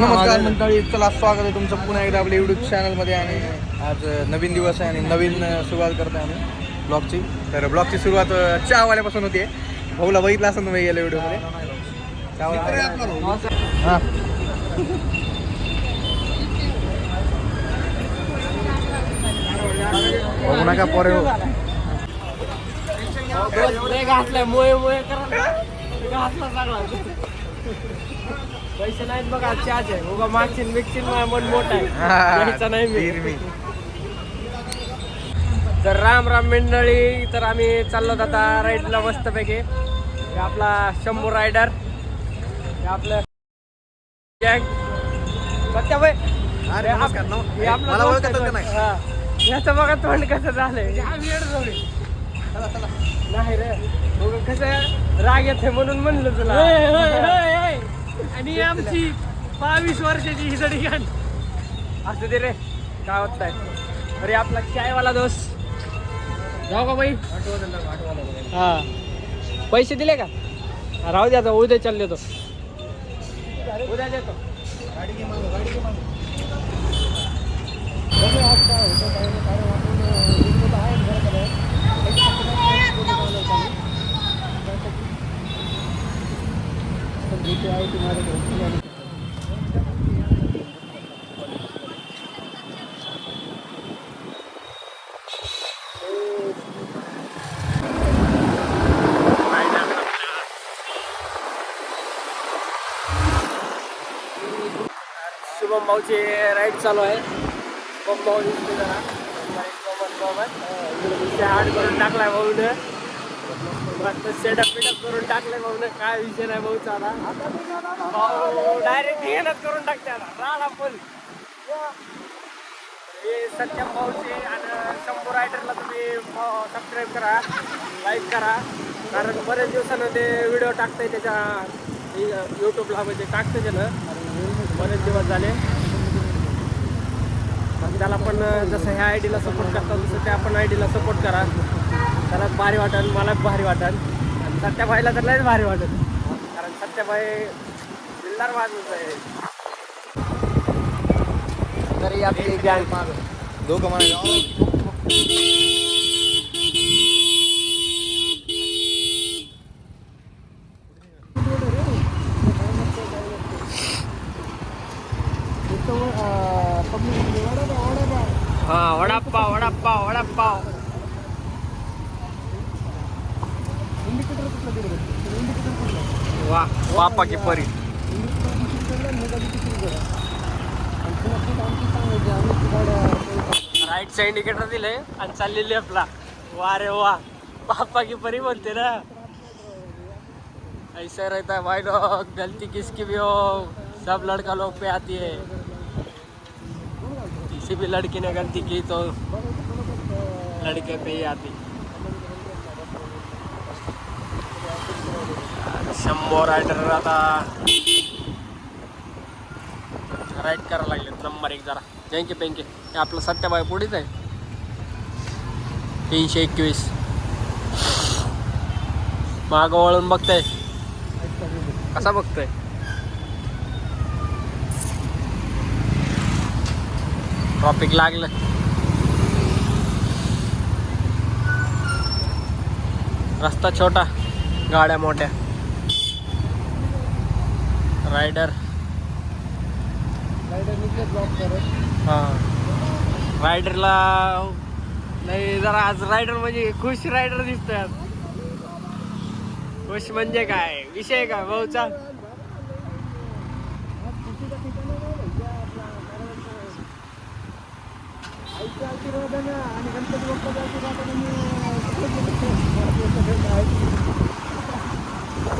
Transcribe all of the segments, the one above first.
नमस्कार मंडळी चला स्वागत आहे तुमचं पुन्हा एकदा आपल्या युट्यूब चॅनलमध्ये आणि आज नवीन दिवस आहे आणि नवीन सुरुवात करतो आहे आम्ही ब्लॉगची तर ब्लॉगची सुरुवात चहावाल्यापासून होती भाऊला बघितला असं तुम्ही गेल्या व्हिडिओमध्ये हां. बघू नका पोरे. घातलाय मोये मोये करा घातला चांगला पैसे नाहीत बघा चहाचे उगा मागशील बिकशील मन मोठं आहे. हा, घ्यायचं नाही मी. तर राम राम मंडळी तर आम्ही चाललो आता राईडला मस्तपैकी. आपला शंभू रायडर आपलं सत्याबाई अरे हे हे आहे? हा. याचं बघा तोंड कसं झालंय. नाही रे. कसं राग येते म्हणून म्हणलं तुला. आणि आमची बावीस वर्षाची ही जडी घाण असं दे रे काय होत आहे अरे आपला चायवाला दोस जाऊ का बाई? हा. पैसे दिले का? राहू द्या आता उद्या चालले तो उद्या देतो. शुभम भाऊची राईड चालू आहे शुभम भाऊ दिसते जरा सोबत सोबत इकडे विषय हार्ड करून टाकलाय भाऊनं मस्त सेटअप बिटअप करून टाकले भाऊ ना काय विषय नाही भाऊ आता भाऊ डायरेक्ट घेणच करून टाकते आता राडा फुल हे सत्यम भाऊचे आणि शंभू रायडरला तुम्ही सबस्क्राईब करा लाईक करा. कारण बरेच दिवसानं ते व्हिडिओ टाकतंय त्याच्या यूट्यूबला म्हणजे टाकतं त्यानं. बरेच दिवस झाले. मग त्याला पण जसं ह्या आय डीला सपोर्ट करतात तसं त्या पण आय डीला सपोर्ट करा. त्याला भारी वाटेल मला भारी वाटेल आणि सत्याबाईला तर लयच भारी वाटेल कारण सत्याबाई दिलदार माणूस आहे. तरी आपली गँग दोघं म्हणा हा वडापाव वडापाव वडापाव. वा वापा की परी राईटचा इंडिकेटर दिले आणि चालली लेफ्टला वा रे वा पापा की परी म्हणते ना. ऐसा रहता है भाई लोग गलती किसकी भी हो सब लड़का लोग पे आती है. किसी भी लड़की ने गलती की तो लड़के पे ही आती शंभर रायडर आता. राईड करायला लागले नंबर एक जरा. जँके पेंके हे आपलं सत्याबाई पुढेच आहे. तीनशे एकवीस. मागं वळून बघताय. कसा बघतोय? ट्रॉफिक लागलं. रस्ता छोटा गाड्या मोठ्या. रायडर. हां. रायडरला नाही जरा आज रायडर म्हणजे खुश रायडर दिसतोय आज. खुश म्हणजे काय? विषय काय? भाऊचा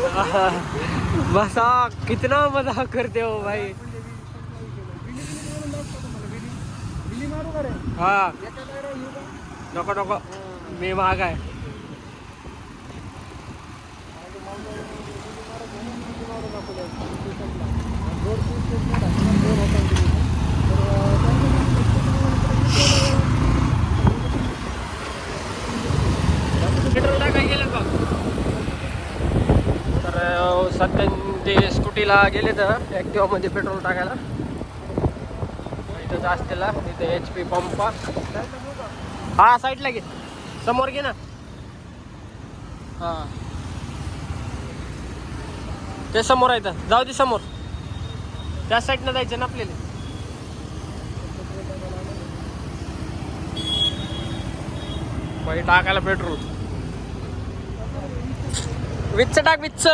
बसा कितना मज़ाक करते हो भाई। हाँ। नको नको। मी महाग आहे पेट्रोल टाकाय सध्या ते स्कूटीला गेले तर ॲक्टिवामध्ये पेट्रोल टाकायला. इथं जास्तीला तिथे एच पी पंप हा साईडला घे. समोर घे ना. हा. ते समोर आहे तर जाऊ दे समोर. त्या साईडनं जायचं ना आपल्याला. टाकायला पेट्रोल. विच्च टाक विच्च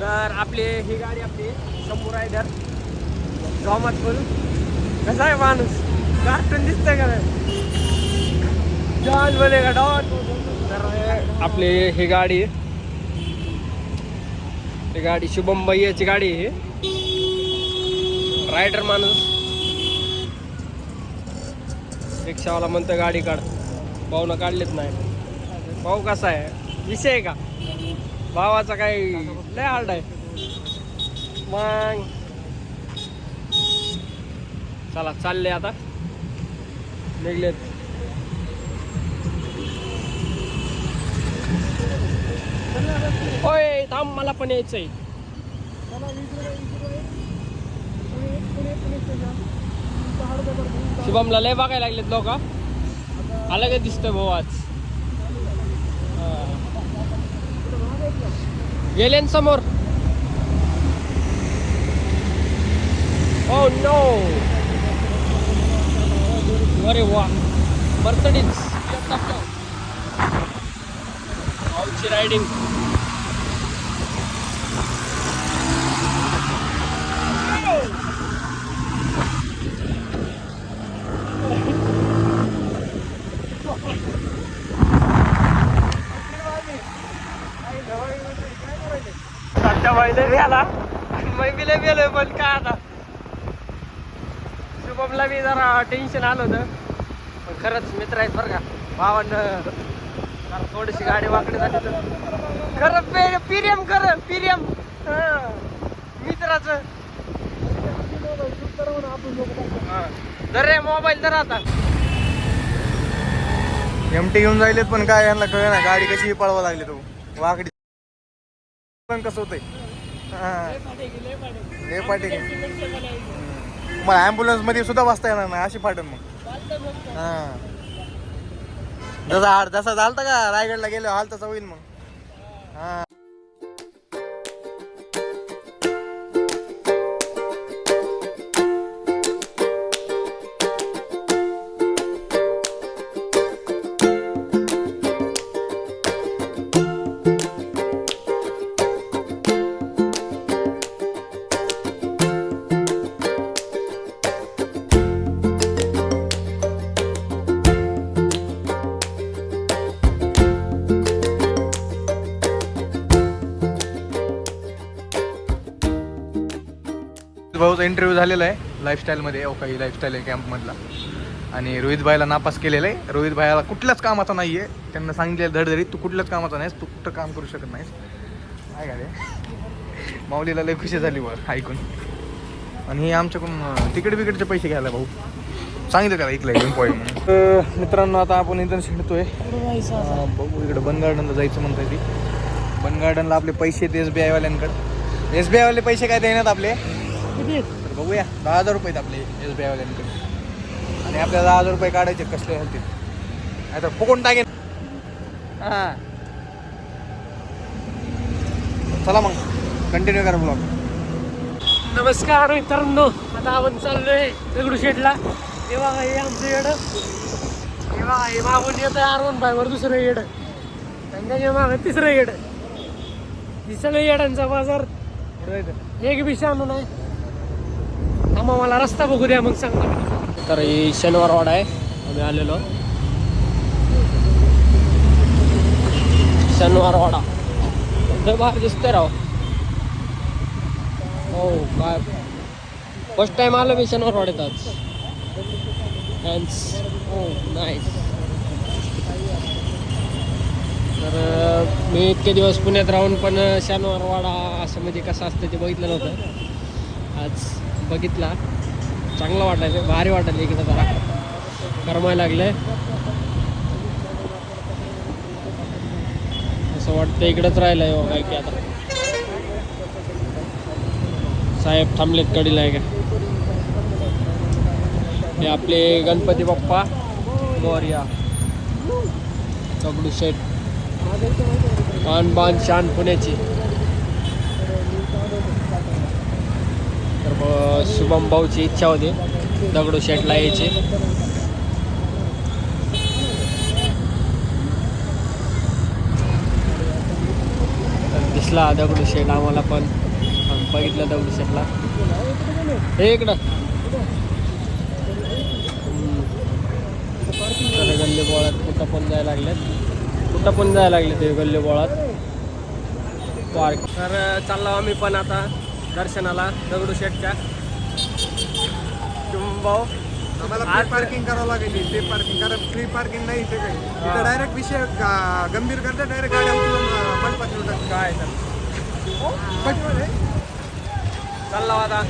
तर आपली ही गाडी आपली शंभू रायडर. जॉमात बोल कसा आहे माणूस? कार्टून दिसतंय का डॉन बने का डॉन तर आपली ही गाडी ही गाडी शुभम भैयाची गाडी आहे. रायडर माणूस. रिक्षावाला म्हणतो गाडी काढ. पाहुणं काढलेत नाही. भाऊ कसा आहे? विषय आहे का? भावाचा काही लय हार्ड आहे. मग. चला चालले आता. निघलेत. होय थांब मला पण यायचंय. शुभमला लय बघायला लागलेत लोक. अलगच दिसतंय भाऊ आज? गेले न समोर ओ नो अरे वा मर्सडीज आऊची रायडिंग सध्या पहिले गेला मग मी गेलोय पण काय आता? शुभमला मी जरा टेन्शन आलं होतं. पण खरंच मित्र आहेत बरं का. भावानं जरा थोडीशी गाडी वाकडी झाली तर. खरं पे पिरियम खरं पिरियम मित्राचं. दर रे मोबाईल दर आता. एमटी घेऊन जायलेत पण काय यांना कळ ना गाडी कशी पळवा लागली तू? वाकडी. कसं होतंय? हा. लय पाठी मग ॲम्ब्युलन्समध्ये सुद्धा बसता येणार नाही अशी फाटन मग. हा. जसा जसा झालता का रायगडला गेलो हाल तसा होईल मग. हा. इंटरव्ह्यू झालेला आहे. लाईफस्टाईलमध्ये ओ काही लाईफस्टाईल आहे कॅम्पमधला आणि रोहित भाईला नापास केलेलं आहे. रोहित भाईला कुठल्याच कामाचा नाही आहे त्यांना सांगितलेलं धडधडीत तू कुठल्याच कामाचा नाहीस. तू कुठं काम करू शकत नाहीस. काय का रे माऊलीला लय खुशी झाली वर ऐकून. आणि हे आमच्याकडून तिकीट बिकीटचे पैसे घ्यायला भाऊ. सांगितलं का ऐकलं एम्पॉय म्हणून. मित्रांनो आता आपण इथं शिकतोय बघू इकडे बन गार्डनला जायचं म्हणताय ती. बन गार्डनला आपले पैसे आहेत एस बी आयवाल्यांकडे एस बी आयवाले पैसे काय देण्यात आपले? तर बघूया. दहा हजार रुपये आहेत आपले एस बी आयवाल्यांकडे आणि आपल्याला दहा हजार रुपये काढायचे कसले होते नाही तर फुकून टाकेन. हां. चला मग कंटिन्यू करा ब्लॉग नमस्कार मित्रांनो आता आपण चाललोय दगडूशेठला हे बघा हे आमचं येड. हे बघा हे मागून येतं आर वन फायवर दुसरं येड. आणि त्याच्या मागं तिसरं येड. ही सगळी येडांचा बाजार. एक बी शानू नाही. मग मला रस्ता बघू द्या मग सांगतो मी तर ही शनिवार वाडा आहे. आम्ही आलेलो. शनिवार वाडा. बाहेर दिसतंय राव. हो काय? फर्स्ट टाइम आलो मी शनिवार वाड्यात आज. थँक्स हो नाईस तर मी इतके दिवस पुण्यात राहून पण शनिवार वाडा असं म्हणजे कसं असतं ते बघितलं नव्हतं. आज बघितला. चांगला वाटायलं भारी वाटायला इकडं जरा. गरमायला लागले असं वाटतं इकडंच राहिलंय हो काय की आता. साहेब थांबलेत कडीला आहे का हे आपले गणपती बाप्पा मोर्या दगडू शेठ बाण शान पुण्याची. तर मग शुभम भाऊची इच्छा होती. दगडूशेठला यायची. तर दिसला दगडूशेठ आम्हाला पण. बघितलं दगडूशेठला हे इकडं. तर गल्ली बोळात कुठं पण जायला लागलेत. कुठं पण जायला लागले ते गल्ली बोळात. पार्क. तर चाललो आम्ही पण आता. दर्शनाला दगडू शेठच्या. भाऊ आम्हाला आज- फ्री पार्किंग करावं लागेल. ते पार्किंग कारण फ्री पार्किंग नाही इथे काही. हा. इथं डायरेक्ट विषय गा- गंभीर करता डायरेक्ट गाड्या उचलून अं, मंडपात काय तर. टाकतात. चाललो आता.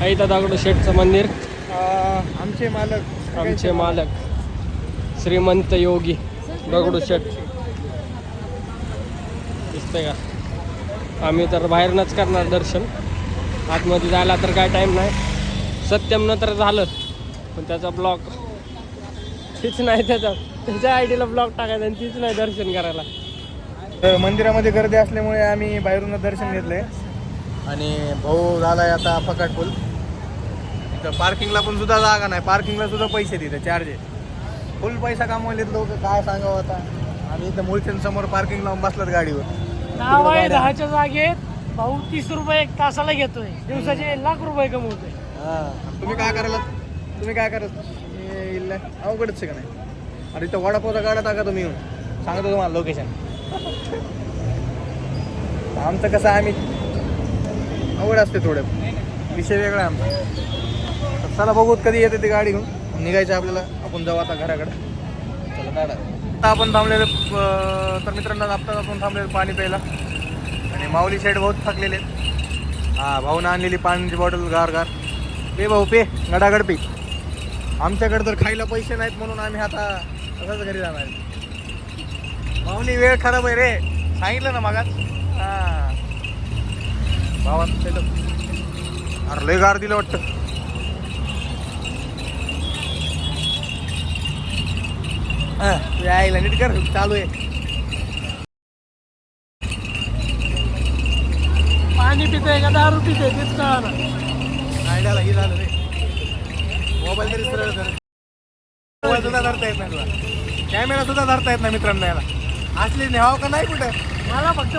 हा इथं दगडू शेठचं मंदिर. अं, आमचे मालक. आमचे मालक. श्रीमंत योगी दगडू शेठ. दिसतंय का? आम्ही तर बाहेरनंच करणार दर्शन. आतमध्ये जायला तर काय टाईम नाही. सत्यम तर झालं. पण त्याचा ब्लॉग तीच नाही त्याचा. त्याच्या आय डीला ब्लॉग टाकायचा आणि तीच नाही दर्शन करायला. तर मंदिरामध्ये गर्दी असल्यामुळे आम्ही बाहेरूनच दर्शन घेतलंय. आणि भाऊ झालाय आता फकाटपूल इथं पार्किंगला पण सुद्धा जागा नाही. पार्किंगला सुद्धा पैसे तिथे चार्ज आहे फुल पैसा कमवलेत लोक काय सांगावं आता? आम्ही इथं मुळचंद समोर पार्किंग लावून बसलात गाडीवर. आहे दहाच्या जागेत. भाऊ तीस रुपये एक तासाला घेतोय. दिवसाचे लाख रुपये कमवतोय. तुम्ही काय करायला? तुम्ही काय इल्ला अवघडच आहे का नाही? अरे इथं वडापावचा गाडा टाका तुम्ही येऊन. सांगतो तुम्हाला लोकेशन आमचं कसं आम्ही अवघड असते थोडं. विषय वेगळा आमचा. चला बघूत कधी येते ती गाडी घेऊन. निघायचं आपल्याला. आपण जाऊ आता घराकडे. चला गाडा आता आपण थांबलेले तर मित्रांनो आपण थांबलेलं पाणी प्यायला. आणि माऊली शेड बहुत थकलेले आहेत. हा भाऊनं आणलेली पाण्याची बॉटल गार गार. पे भाऊ पे गडागड पे. आमच्याकडे तर खायला पैसे नाहीत म्हणून आम्ही आता असंच घरी जाणार माऊली वेळ खराब आहे रे. सांगितलं ना मागात हा. भावा अरे लय गार दिलं वाटतं. हा तू यायला नीट कर चालू आहे. पितोय का? दारू पितोय तेच कळा आयडियाला हे झालं रे. मोबाईल तरी सरळ मोबाईल सुद्धा धरता येत नाही तुला. कॅमेरा सुद्धा धरता येत नाही मित्रांनो याला. असली न्याव का नाही कुठं? मला फक्त